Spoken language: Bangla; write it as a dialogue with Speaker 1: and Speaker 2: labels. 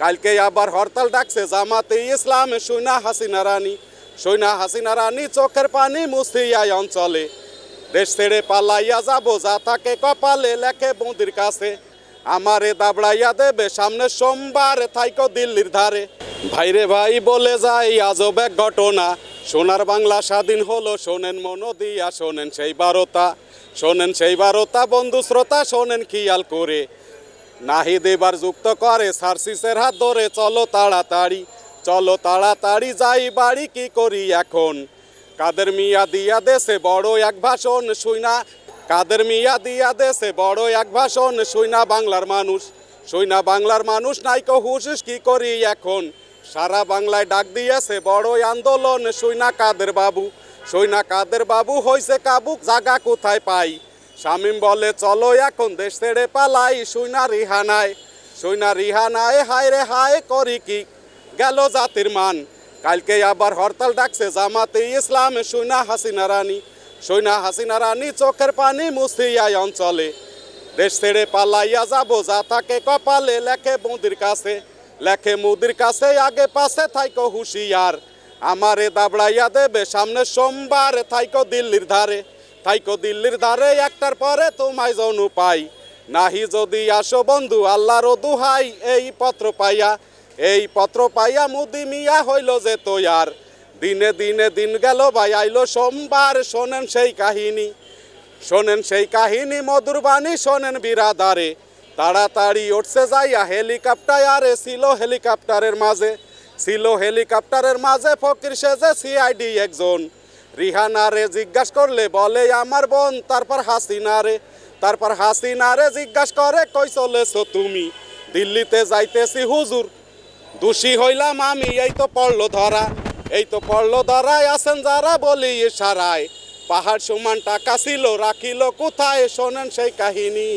Speaker 1: কালকে আবার হরতাল ডাকছে, জামাতে ইসলাম সৈনা হাসিনা রানী। সৈনা হাসিনা রানী চোখের পানি মুছিয়াই অঞ্চলে। দেশ ছেড়ে পালাইয়া যাব, যা থাকে কপালে লেখে বন্দির কাছে। আমারে দাবড়াইয়া দেবে, সামনে সোমবার থাইকো দিল্লির ধারে। ভাইরে ভাই বলে যাই, আজব এক ঘটনা। সোনার বাংলা স্বাধীন হলো, শোনেন মন দিয়া শোনেন সেই বারতা। শোনেন সেই বারতা, বন্ধু শ্রোতা, শোনেন খেয়াল করে। নাহি দেবার যুক্ত করে সার্সিসের হাত ধরে, চলো তাড়াতাড়ি চলো তাড়াতাড়ি যাই বাড়ি, কি করি এখন? কাদের মিয়া দিয়া দেশে বড় এক ভাষণ শুইনা কাদের মিয়া দিয়া দেশে বড় এক ভাষণ শুইনা বাংলার মানুষ শুইনা বাংলার মানুষ নাইকো হুশিস কি করি এখন? সারা বাংলায় ডাক দিয়েছে, বড় আন্দোলন শুইনা কাদের বাবু শুইনা কাদের বাবু, হইছে কাবুক জাগা কোথায় পাই? শামিম বলে, চলো এখন দেশ ছেড়ে পালাই শুইনা রিহানায় শুইনা রিহানায় হায় রে হায়, করি কি? গেল জাতির মান। কালকে আবার হরতাল ডাকছে জামাতে ইসলাম শুইনা হাসিনা রানী। শুইনা হাসিনা রানী চোখের পানি মুছিয়াই অঞ্চলে। দেশ ছেড়ে পালাইয়া যাব যা থাকে কপালে, লেখে বন্দির কাছে। লেখে মুদির কাছে, আগে পাশে থাইকো হুশিয়ার। আমারে দাবড়াইয়া দেবে সামনে সোমবার, থাইকো দিল্লির ধারে। থাইকো দিল্লির ধারে একটার পরে তোমায় জনু পাই। নাহি যদি আসো বন্ধু আল্লাহর দুহাই, এই পত্র পাইয়া, এই পত্র পাইয়া মুদি মিয়া হইল যে তোয়ার। দিনে দিনে দিন গেল ভাই, আইলো সোমবার, শোনেন সেই কাহিনী। শোনেন সেই কাহিনী, মধুর বাণী শোনেন বিরাদারে। তাড়াতাড়ি উঠছে যাইয়া হেলিকপ্টার আরে, ছিল হেলিকপ্টারের মাঝে। ছিল হেলিকপ্টারের মাঝে ফকির সেজে সিআইডি একজন। রিহানারে জিজ্ঞাস করলে বলে, আমার বোন, তারপর হাসিনারে। তারপর হাসিনারে জিজ্ঞাস করে, কই চলেছো তুমি? দিল্লিতে যাইতেছি হুজুর। দোষী হইলাম আমি, এই তো পড়ল ধরা। এই তো পড়ল ধরায়, আছেন যারা বলি সারায় পাহাড় সমান টাকা ছিল, রাখিল কোথায়? শোনেন সেই কাহিনী।